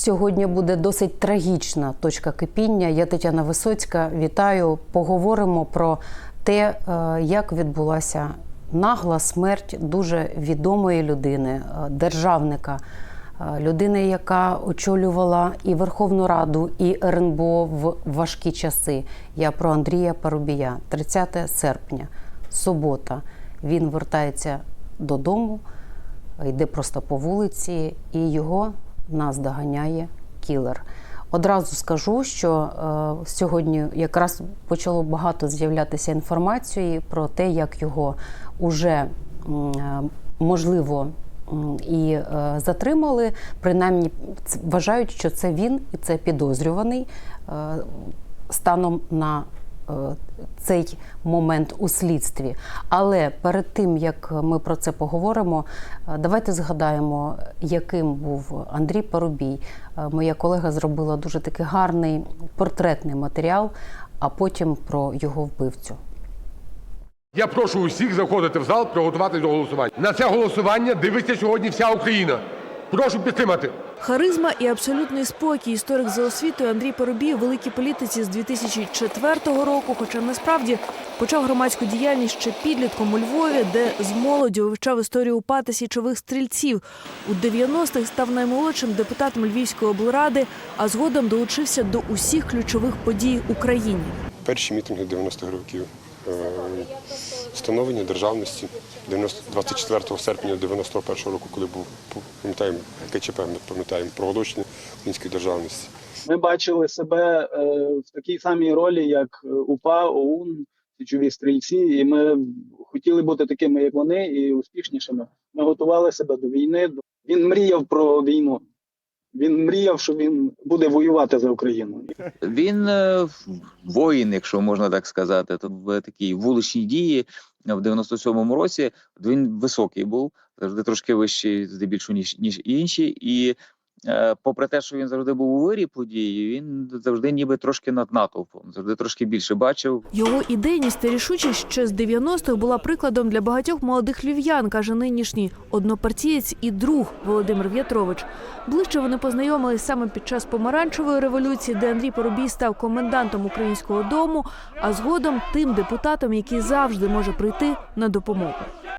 Сьогодні буде досить трагічна точка кипіння. Я Тетяна Висоцька. Вітаю. Поговоримо про те, е, як відбулася нагла смерть дуже відомої людини, е, державника, е, людини, яка очолювала і Верховну Раду, і РНБО в важкі часи. Я про Андрія Парубія. 30 серпня, субота. Він вертається додому, йде просто по вулиці, і його нас доганяє кілер. Одразу скажу, що е, сьогодні якраз почало багато з'являтися інформації про те, як його уже е, можливо і е, затримали. Принаймні вважають, що це він і це підозрюваний е, станом на цей момент у слідстві. Але перед тим як ми про це поговоримо, е, давайте згадаємо, яким був Андрій Парубій. Е, Моя колега зробила дуже такий гарний портретний матеріал, а потім про його вбивцю. Я прошу усіх заходити в зал, приготуватись до голосування. На це голосування дивиться сьогодні вся Україна. Прошу підтримати. Харизма і абсолютний спокій. Історик за освітою Андрій Поробій у великій політиці з 2004 року. Хоча насправді почав громадську діяльність ще підлітком у Львові, де з молоді вивчав історію упати січових стрільців. У 90-х став наймолодшим депутатом Львівської облради, а згодом долучився до усіх ключових подій в Україні. Перші мітинги 90-х років, е, становлення державності 90 24 серпня 91 року, коли був пам'ятаємо КЧП, ми пам'ятаємо проголошення української державності. Ми бачили себе е, в такій самій ролі, як е, УПА, ОУН, січові стрільці, і ми хотіли бути такими, як вони, і успішнішими. Ми готували себе до війни. Він мріяв про війну. Він мріяв, що він буде воювати за Україну. Він е, воїн, якщо можна так сказати. То в такій вуличній дії в 97-му році він високий був, завжди трошки вищий, здебільшого ніж ніж інші. І попри те, що він завжди був у вирі події, він завжди ніби трошки над натовпом, завжди трошки більше бачив. Його ідейність та рішучість ще з 90-х була прикладом для багатьох молодих львів'ян, каже нинішній однопартієць і друг Володимир В'ятрович. Ближче вони познайомились саме під час помаранчевої революції, де Андрій Поробій став комендантом українського дому, а згодом тим депутатом, який завжди може прийти на допомогу.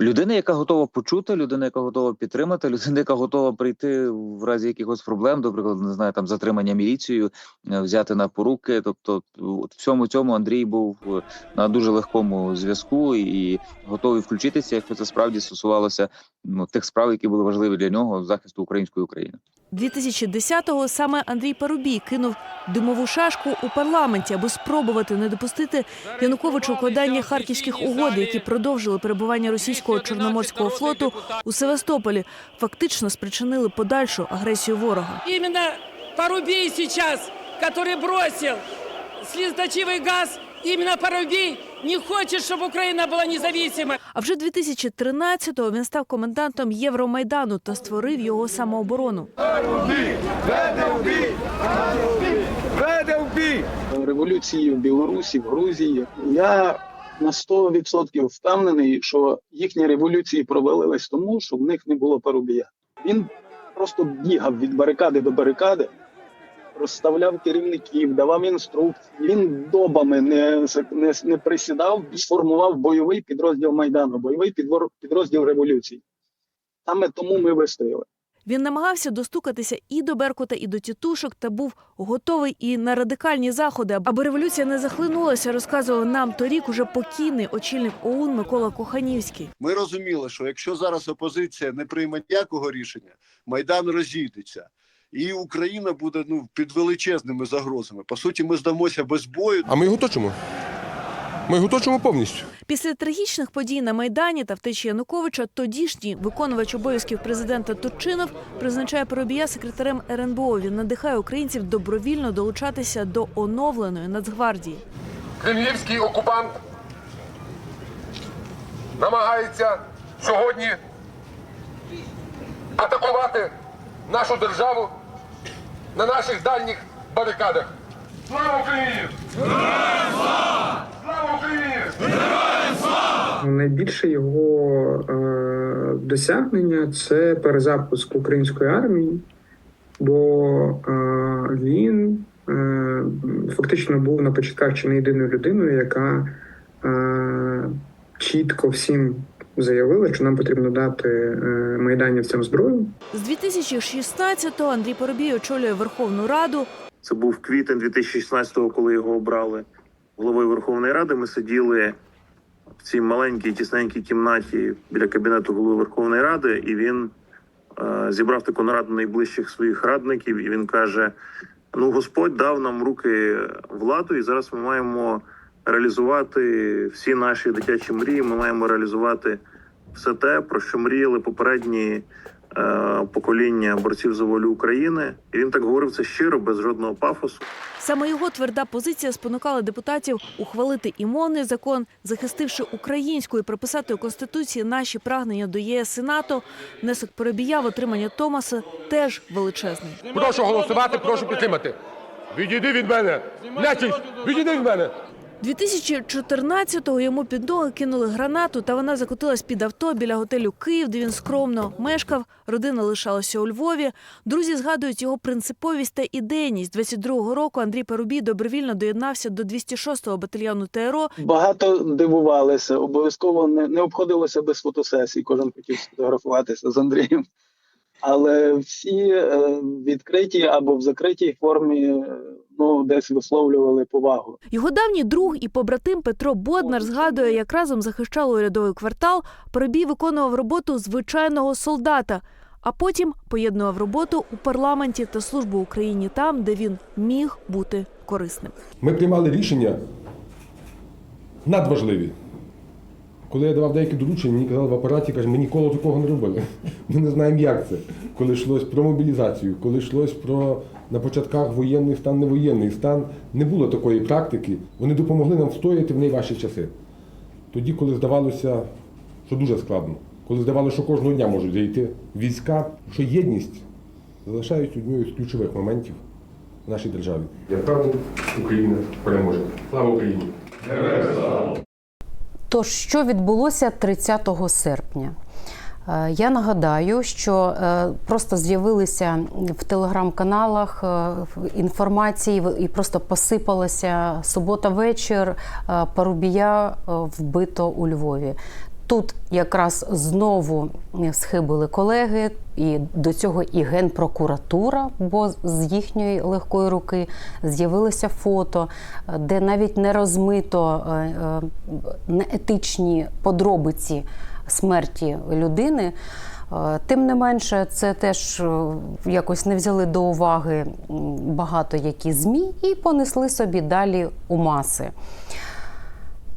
Людина, яка готова почути, людина, яка готова підтримати, людина, яка готова прийти в разі якихось проблем, до прикладу, не знаю, там затримання міліцією, е, взяти на поруки. Тобто, от всьому цьому Андрій був е, на дуже легкому зв'язку і готовий включитися, якщо це справді стосувалося ну тих справ, які були важливі для нього захисту української України. 2010-го саме Андрій Парубій кинув димову шашку у парламенті, аби спробувати не допустити Януковичу укладання харківських угод, які продовжили перебування російського чорноморського флоту у Севастополі, фактично спричинили подальшу агресію ворога. Именно Порубей сейчас, который бросил слезоточивый газ, именно Порубей не хочет, чтобы Украина была независимой. А вже 2013-го він став комендантом Євромайдану та створив його самооборону. Революції в Білорусі, в Грузії. Я на 100% впевнений, що їхні революції провалились тому, що в них не було парубія. Він просто бігав від барикади до барикади, розставляв керівників, давав інструкції. Він добами не, не, не присідав і сформував бойовий підрозділ Майдану, бойовий підвор- підрозділ революції. Саме тому ми вистояли. Він намагався достукатися і до Беркута, і до тітушок, та був готовий і на радикальні заходи, аби революція не захлинулася, розказував нам торік уже покійний очільник ОУН Микола Коханівський. Ми розуміли, що якщо зараз опозиція не прийме ніякого рішення, майдан розійдеться, і Україна буде ну під величезними загрозами. По суті, ми здамося без бою. А ми його точимо. Ми його точимо повністю. Після трагічних подій на майдані та втечі Януковича, тодішній виконувач обов'язків президента Турчинов призначає Поробія секретарем РНБО. Він надихає українців добровільно долучатися до оновленої Нацгвардії. Кремлівський окупант намагається сьогодні атакувати нашу державу на наших дальніх барикадах. Слава Україні! Слава! Слава Україні! Найбільше його е, досягнення це перезапуск української армії бо е, він е, фактично був на початках чи не єдиною людиною, яка е, чітко всім заявила, що нам потрібно дати е, майданівцям зброю. З 2016-го Андрій Поробій очолює Верховну Раду. Це був квітень 2016-го, коли його обрали головою Верховної Ради. Ми сиділи в цій маленькій тісненькій кімнаті біля кабінету голови Верховної Ради, і він е, зібрав таку нараду найближчих своїх радників. І він каже: Ну, Господь дав нам руки владу, і зараз ми маємо реалізувати всі наші дитячі мрії. Ми маємо реалізувати все те, про що мріяли попередні е, покоління борців за волю України. І він так говорив це щиро, без жодного пафосу. Саме його тверда позиція спонукала депутатів ухвалити і мовний закон, захистивши українську і приписати у конституції наші прагнення до ЄС і НАТО. Внесок Поробія в отримання Томаса теж величезний. Прошу голосувати, прошу підтримати. Відійди від мене. Нечість, відійди від мене. 2014-го йому під ноги кинули гранату, та вона закотилась під авто біля готелю Київ, де він скромно мешкав. Родина лишалася у Львові. Друзі згадують його принциповість та ідейність. 22-го року Андрій Парубій добровільно доєднався до 206-го батальйону ТРО. Багато дивувалися, обов'язково не, не обходилося без фотосесій. Кожен хотів сфотографуватися з Андрієм. Але всі е, відкриті або в закритій формі е, ну, десь висловлювали повагу. Його давній друг і побратим Петро Боднар згадує, як разом захищали урядовий квартал. Парубій виконував роботу звичайного солдата, а потім поєднував роботу у парламенті та службу Україні там, де він міг бути корисним. Ми приймали рішення надважливі. Коли я давав деякі доручення, мені казали в апараті, каже, ми ніколи такого не робили. Ми не знаємо, як це. Коли йшлось про мобілізацію, коли йшлось про на початках воєнний стан, не воєнний стан, не було такої практики. Вони допомогли нам встояти в найважчі часи. Тоді, коли здавалося, що дуже складно, коли здавалося, що кожного дня можуть зайти війська, що єдність залишають однією з ключових моментів в нашій державі. Я впевнений, Україна переможе. Слава Україні! Тож, що відбулося 30 серпня? Е, Я нагадаю, що е, просто з'явилися в телеграм-каналах е, інформації і просто посипалася субота вечір. е, Парубія вбито у Львові. Тут якраз знову схибили колеги, і до цього і генпрокуратура, бо з їхньої легкої руки з'явилися фото, де навіть не розмито неетичні подробиці смерті людини. Е, Тим не менше, це теж е, якось не взяли до уваги багато які ЗМІ і понесли собі далі у маси.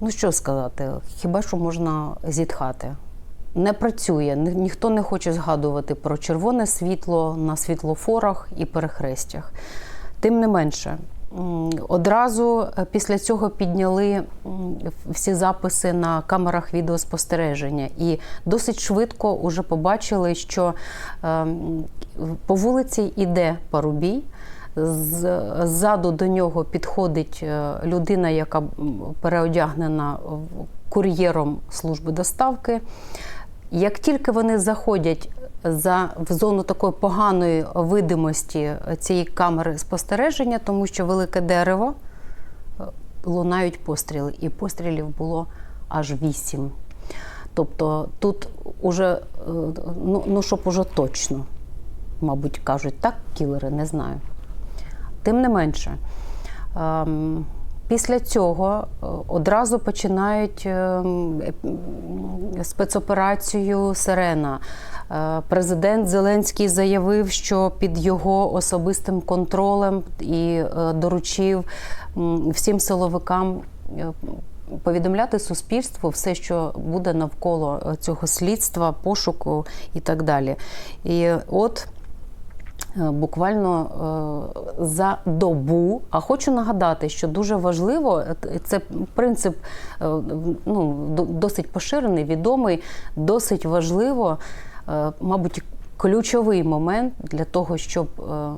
Ну що сказати, хіба що можна зітхати? Не працює, ніхто не хоче згадувати про червоне світло на світлофорах і перехрестях. Тим не менше, одразу е, після цього підняли всі записи на камерах відеоспостереження, і досить швидко вже побачили, що ем, по вулиці йде парубій. Ззаду до нього підходить е, людина, яка переодягнена кур'єром служби доставки. Як тільки вони заходять за в зону такої поганої видимості цієї камери спостереження, тому що велике дерево е, лунають постріли, і пострілів було аж вісім. Тобто тут уже, е, ну, ну щоб уже точно, мабуть, кажуть, так, кілери, не знаю. Тим не менше, ем, після цього е, одразу починають е, м, спецоперацію Сирена. Е, Президент Зеленський заявив, що під його особистим контролем і е, доручив всім силовикам е, повідомляти суспільству все, що буде навколо е, цього слідства, пошуку і так далі. І от е, буквально е, за добу. А хочу нагадати, що дуже важливо, е, це принцип е, ну, досить поширений, відомий, досить важливо, е, мабуть, ключовий момент для того, щоб е,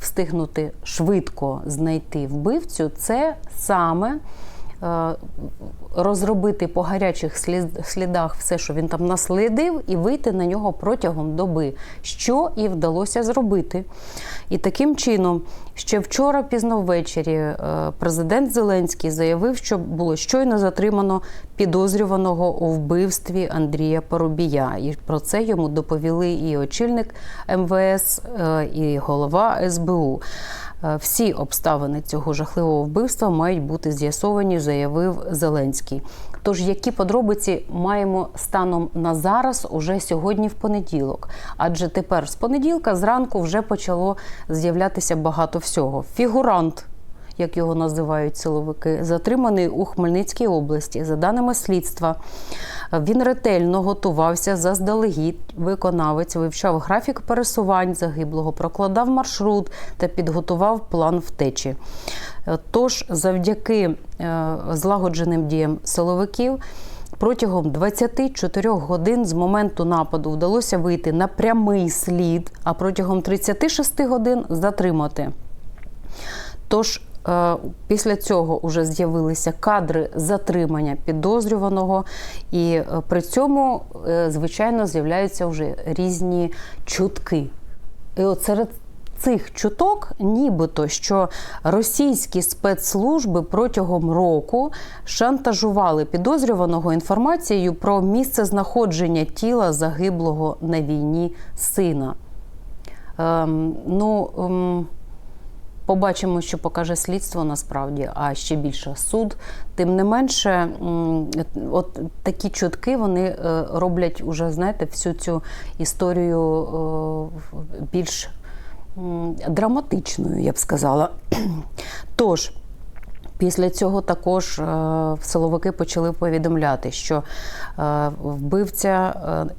встигнути швидко знайти вбивцю, це саме е, розробити по гарячих слідах все, що він там наслідив, і вийти на нього протягом доби, що і вдалося зробити. І таким чином, ще вчора пізно ввечері е, президент Зеленський заявив, що було щойно затримано підозрюваного у вбивстві Андрія Поробія. І про це йому доповіли і очільник МВС, е, і голова СБУ. Е, Всі обставини цього жахливого вбивства мають бути з'ясовані, заявив Зеленський. Тож, які подробиці маємо станом на зараз, уже сьогодні в понеділок? Адже тепер з понеділка зранку вже почало з'являтися багато всього. Фігурант як його називають силовики, затриманий у Хмельницькій області. За даними слідства, він ретельно готувався заздалегідь. Виконавець вивчав графік пересувань загиблого, прокладав маршрут та підготував план втечі. Тож, завдяки е, злагодженим діям силовиків. Протягом 24 годин з моменту нападу вдалося вийти на прямий слід, а протягом 36 годин затримати. Тож після цього вже з'явилися кадри затримання підозрюваного, і е, при цьому, е, звичайно, з'являються вже різні чутки. І от серед цих чуток, нібито, що російські спецслужби протягом року шантажували підозрюваного інформацією про місце знаходження тіла загиблого на війні сина. Ем, ну, ем, Побачимо, що покаже слідство насправді, а ще більше суд. Тим не менше, от такі чутки вони е, роблять уже, знаєте, всю цю історію е, більш драматичною, я б сказала. Тож. Після цього також е, силовики почали повідомляти, що вбивця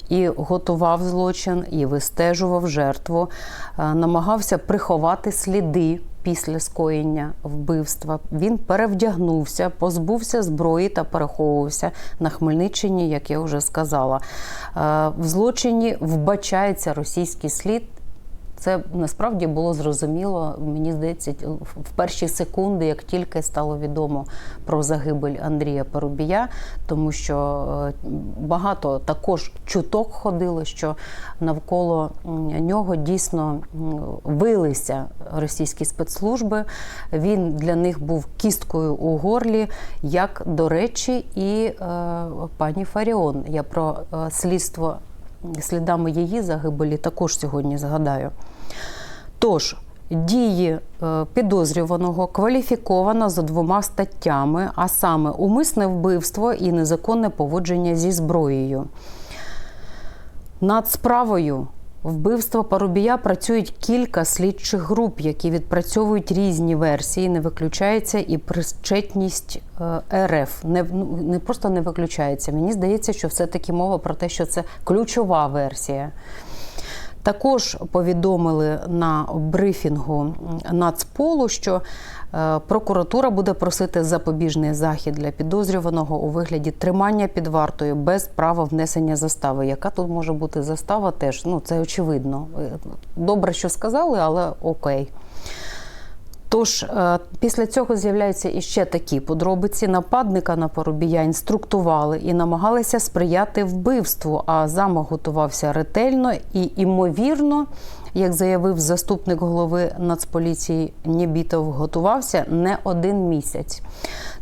і готував злочин, і вистежував жертву, намагався приховати сліди після скоєння вбивства. Він перевдягнувся, позбувся зброї та переховувався на Хмельниччині, як я вже сказала. Е, В злочині вбачається російський слід. Це насправді було зрозуміло, мені здається, в перші секунди, як тільки стало відомо про загибель Андрія Парубія, тому що е, багато також чуток ходило, що навколо нього дійсно вилися російські спецслужби. Він для них був кісткою у горлі, як, до речі, і е, пані Фаріон. Я про е, слідство слідами її загибелі також сьогодні згадаю. Тож, дії е, підозрюваного кваліфіковано за двома статтями, а саме умисне вбивство і незаконне поводження зі зброєю. Над справою вбивства Парубія працюють кілька слідчих груп, які відпрацьовують різні версії. Не виключається і причетність е, РФ. Не, ну, не просто не виключається. Мені здається, що все-таки мова про те, що це ключова версія. Також повідомили на брифінгу Нацполу, що е, прокуратура буде просити запобіжний захід для підозрюваного у вигляді тримання під вартою без права внесення застави. Яка тут може бути застава? Теж ну це очевидно. Е, Добре, що сказали, але окей. Тож е, після цього з'являються іще такі подробиці. Нападника на Поробія інструктували і намагалися сприяти вбивству, а замах готувався ретельно і імовірно, як заявив заступник голови Нацполіції Нєбітов, готувався не один місяць.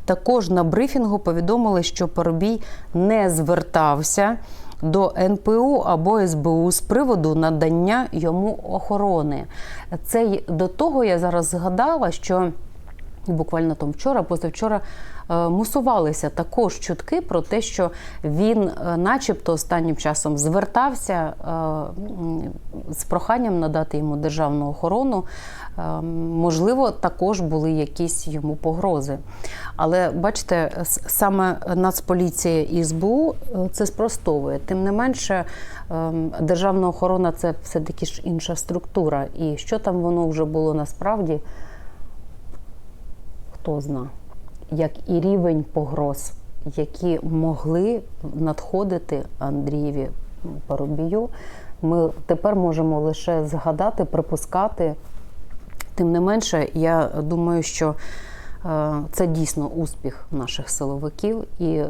Також на брифінгу повідомили, що Поробій не звертався до НПУ або СБУ з приводу надання йому охорони. Це до того я зараз згадала, що буквально там вчора, позавчора. Е, Мусувалися також чутки про те, що він, е, начебто, останнім часом звертався е, з проханням надати йому державну охорону. Можливо, також були якісь йому погрози. Але бачите, саме Нацполіція і СБУ це спростовує. Тим не менше, державна охорона це все-таки ж інша структура. І що там воно вже було насправді, хто зна, як і рівень погроз, які могли надходити Андрієві Парубію, ми тепер можемо лише згадати, припускати. Тим не менше, я думаю, що Е, Це дійсно успіх наших силовиків і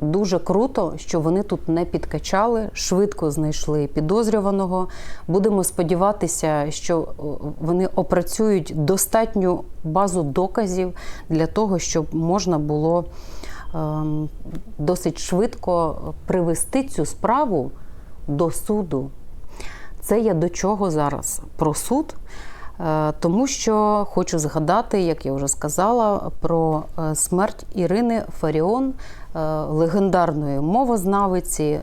дуже круто, що вони тут не підкачали, швидко знайшли підозрюваного. Будемо сподіватися, що е, вони опрацюють достатню базу доказів для того, щоб можна було ем, досить швидко привести цю справу до суду. Це я до чого зараз про суд. Е, Тому що хочу згадати, як я вже сказала, про е, смерть Ірини Фаріон, легендарної мовознавиці, е,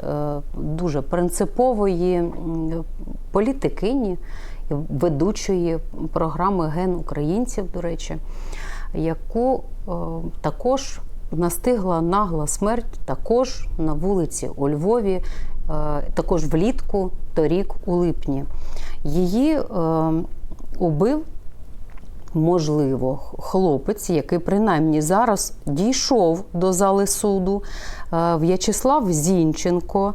дуже принципової політикині, ведучої програми Ген українців, до речі, яку е, також настигла нагла смерть також на вулиці у Львові, е, також влітку, торік у липні. Її е, убив, можливо, хлопець, який принаймні зараз дійшов до зали суду, е, В'ячеслав Зінченко,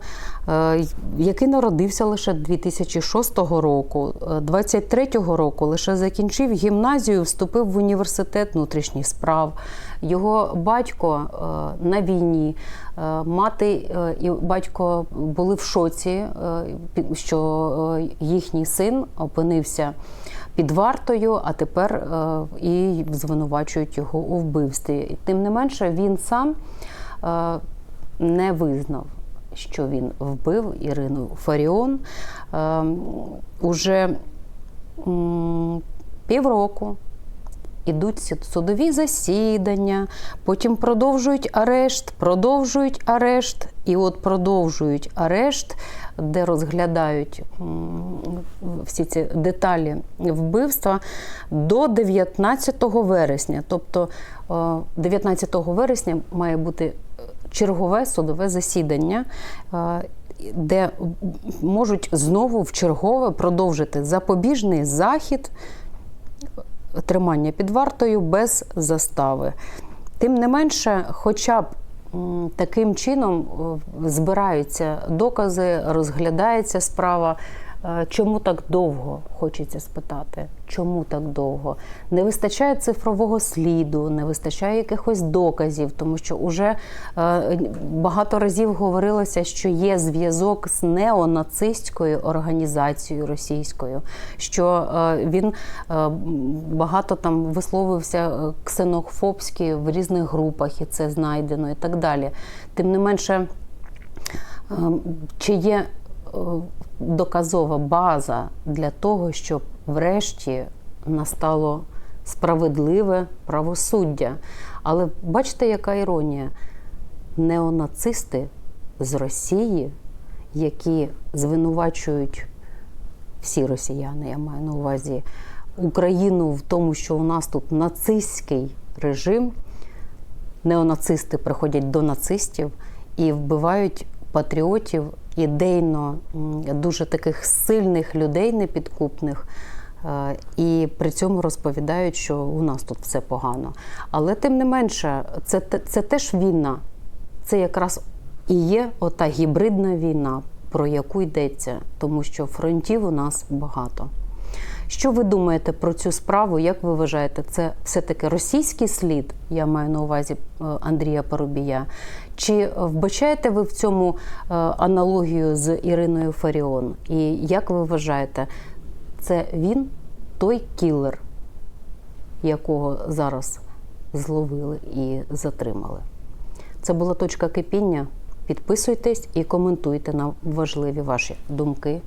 е, який народився лише 2006 року, Е, 23-го року лише закінчив гімназію, вступив в університет внутрішніх справ. Його батько е, на війні, е, мати е, і батько були в шоці, е, що е, їхній син опинився під вартою, а тепер е, і звинувачують його у вбивстві. Тим не менше, він сам е, не визнав, що він вбив Ірину Фаріон. Е, Уже м, півроку ідуть судові засідання, потім продовжують арешт, продовжують арешт, і от продовжують арешт, де розглядають всі ці деталі вбивства до 19 вересня. Тобто е, 19 вересня має бути е, чергове судове засідання. е, Де можуть знову в чергове продовжити запобіжний захід тримання під вартою без застави. Тим не менше, хоча б таким чином е, збираються докази, розглядається справа. Е, Чому так довго? Хочеться спитати. Чому так довго? Не вистачає цифрового сліду, не вистачає якихось доказів, тому що вже е, багато разів говорилося, що є зв'язок з неонацистською організацією російською, що е, він багато там висловився ксенофобськи в різних групах, і це знайдено, і так далі. Тим не менше, е, чи є доказова база для того, щоб врешті настало справедливе правосуддя. Але бачите, яка іронія? Неонацисти з Росії, які звинувачують всі росіяни, я маю на увазі Україну в тому, що у нас тут нацистський режим, неонацисти приходять до нацистів і вбивають патріотів ідейно дуже таких сильних людей непідкупних. е, І при цьому розповідають, що у нас тут все погано. Але тим не менше, це, це теж війна. Це якраз і є ота гібридна війна, про яку йдеться, тому що фронтів у нас багато. Що ви думаєте про цю справу? Як ви вважаєте, це все-таки російський слід? Я маю на увазі е, Андрія Парубія. Чи вбачаєте ви в цьому е, аналогію з Іриною Фаріон? І як ви вважаєте, це він той кілер, якого зараз зловили і затримали? Це була точка кипіння. Підписуйтесь і коментуйте нам важливі ваші думки